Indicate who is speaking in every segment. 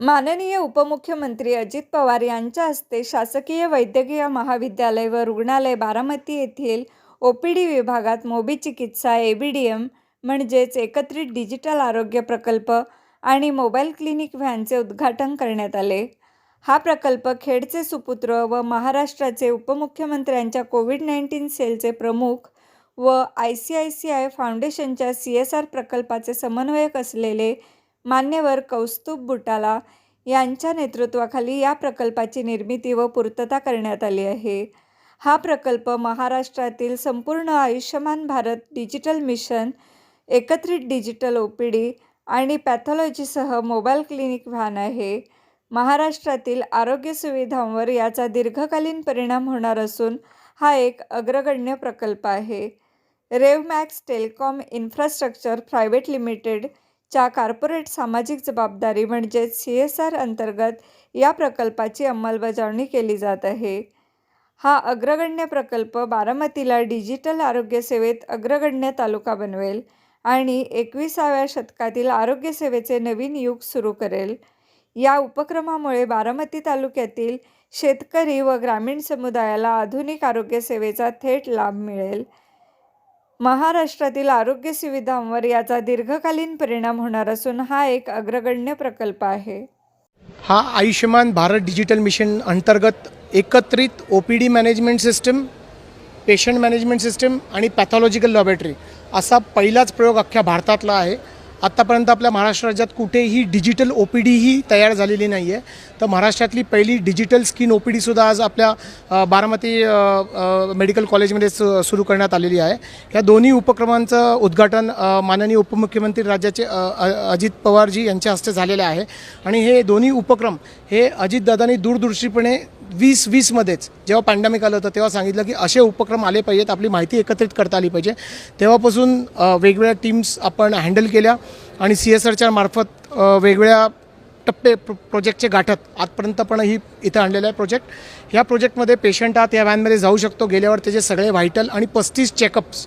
Speaker 1: माननीय उपमुख्यमंत्री अजित पवार यांच्या हस्ते शासकीय वैद्यकीय महाविद्यालय व रुग्णालय बारामती येथील ओ पी डी विभागात मोबी चिकित्सा ए बी डी एम म्हणजेच एकत्रित डिजिटल आरोग्य प्रकल्प आणि मोबाईल क्लिनिक व्हॅनचे उद्घाटन करण्यात आले. हा प्रकल्प खेडचे सुपुत्र व महाराष्ट्राचे उपमुख्यमंत्र्यांच्या कोविड नाईन्टीन सेलचे प्रमुख व I C I C I फाउंडेशनच्या सी एस आर प्रकल्पाचे समन्वयक असलेले मान्यवर कौस्तुभ बुटाला यांच्या नेतृत्वाखाली या प्रकल्पाची निर्मिती व पूर्तता करण्यात आली आहे. हा प्रकल्प महाराष्ट्रातील संपूर्ण आयुष्यमान भारत डिजिटल मिशन एकत्रित डिजिटल ओ पी डी आणि पॅथॉलॉजीसह मोबाईल क्लिनिक व्हॅन आहे. महाराष्ट्रातील आरोग्य सुविधांवर याचा दीर्घकालीन परिणाम होणार असून हा एक अग्रगण्य प्रकल्प आहे. रेवमॅक्स टेलिकॉम इन्फ्रास्ट्रक्चर प्रायव्हेट च्या कार्पोरेट सामाजिक जबाबदारी म्हणजेच सी एस आर अंतर्गत या प्रकल्पाची अंमलबजावणी केली जात आहे. हा अग्रगण्य प्रकल्प बारामतीला डिजिटल आरोग्यसेवेत अग्रगण्य तालुका बनवेल आणि एकविसाव्या शतकातील आरोग्यसेवेचे नवीन युग सुरू करेल. या उपक्रमामुळे बारामती तालुक्यातील शेतकरी व ग्रामीण समुदायाला आधुनिक आरोग्यसेवेचा थेट लाभ मिळेल. महाराष्ट्रातील आरोग्य सुविधांवर याचा दीर्घकालीन परिणाम होणार असून हा एक अग्रगण्य प्रकल्प आहे.
Speaker 2: हा आयुष्यमान भारत डिजिटल मिशन अंतर्गत एकत्रित O P D management system patient management system आणि पॅथॉलॉजिकल लॅबोरेटरी असा पहिलाच प्रयोग अख्ख्या भारतातला आहे. आत्तापर्यंत आपल्या महाराष्ट्र राज्यात कुठेही डिजिटल ओ पी डी ही तयार झालेली नाही आहे तर महाराष्ट्रातली पहिली डिजिटल स्किन ओ पी डीसुद्धा आज आपल्या बारामती मेडिकल कॉलेजमध्ये सु सुरू करण्यात आलेली आहे. या दोन्ही उपक्रमांचं उद्घाटन माननीय उपमुख्यमंत्री राज्याचे अजित पवारजी यांच्या हस्ते झालेले आहे. आणि हे दोन्ही उपक्रम हे अजितदादांनी दूरदृष्टीपणे वीस वीसमध्येच जेव्हा पॅन्डेमिक आलं होतं तेव्हा सांगितलं की असे उपक्रम आले पाहिजेत आपली माहिती एकत्रित करता आली पाहिजे. तेव्हापासून वेगवेगळ्या टीम्स आपण हँडल केल्या आणि सी एस आरच्या मार्फत वेगवेगळ्या टप्पे प्र प्रोजेक्टचे गाठत आजपर्यंत पण ही इथं आणलेलं आहे प्रोजेक्ट ह्या प्रोजेक्टमध्ये पेशंट आत या व्हॅनमध्ये जाऊ शकतो. गेल्यावर त्याचे सगळे व्हायटल आणि पस्तीस चेकअप्स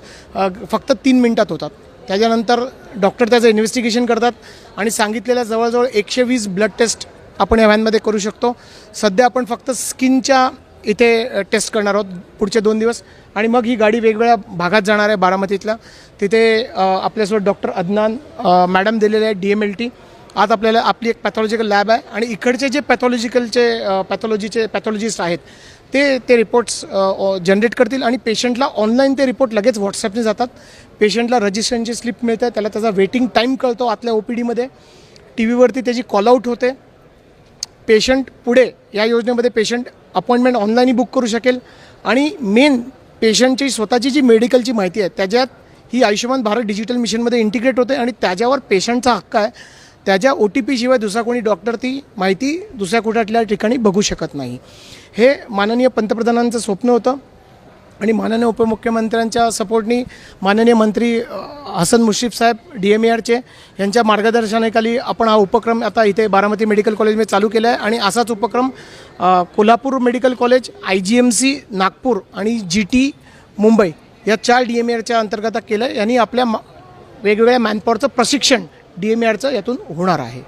Speaker 2: फक्त तीन मिनटात होतात. त्याच्यानंतर डॉक्टर त्याचं इन्व्हेस्टिगेशन करतात आणि सांगितलेल्या जवळजवळ एकशे वीस ब्लड टेस्ट आपण या व्हॅनमध्ये करू शकतो. सध्या आपण फक्त स्किनच्या इथे टेस्ट करणार आहोत पुढचे दोन दिवस. आणि मग ही गाडी वेगवेगळ्या भागात जाणार आहे बारामतीतल्या. तिथे आपल्यासोबत डॉक्टर अदनान मॅडम दिलेले आहे डी एम एल टी आज आपल्याला आपली एक पॅथॉलॉजिकल लॅब आहे आणि इकडचे जे पॅथॉलॉजिकलचे पॅथॉलॉजीचे पॅथॉलॉजिस्ट आहेत ते ते रिपोर्ट्स जनरेट करतील आणि पेशंटला ऑनलाईन ते रिपोर्ट लगेच व्हॉट्सॲपने जातात. पेशंटला रजिस्ट्रेशनची स्लिप मिळते त्याला त्याचा वेटिंग टाईम कळतो आतल्या ओ पी डीमध्ये टी व्हीवरती त्याची कॉलआउट होते. पेशंट पुढे या योजनेमध्ये पेशंट अपॉइंटमेंट ऑनलाईनही बुक करू शकेल. आणि मेन पेशंटची स्वतःची जी मेडिकलची माहिती आहे त्याच्यात ही आयुष्यमान भारत डिजिटल मिशनमध्ये इंटिग्रेट होते आणि त्याच्यावर पेशंटचा हक्क आहे. त्याच्या ओ टी पीशिवाय दुसरा कोणी डॉक्टर ती माहिती दुसऱ्या कुठल्या ठिकाणी बघू शकत नाही. हे माननीय पंतप्रधानांचं स्वप्न होतं आणि माननीय उपमुख्यमंत्र्यांच्या सपोर्टनी माननीय मंत्री हसन मुश्रीफ साहेब डी एम आरचे यांच्या मार्गदर्शनाखाली आपण हा उपक्रम आता इथे बारामती मेडिकल कॉलेजमध्ये चालू केला आहे आणि असाच उपक्रम Kolhapur medical college I G M C Nagpur आणि जी टी मुंबई या चार डी एम आरच्या अंतर्गत केलं आहे यांनी आपल्या वेगवेगळ्या मॅनपॉवरचं प्रशिक्षण डी एम आरचं यातून होणार आहे.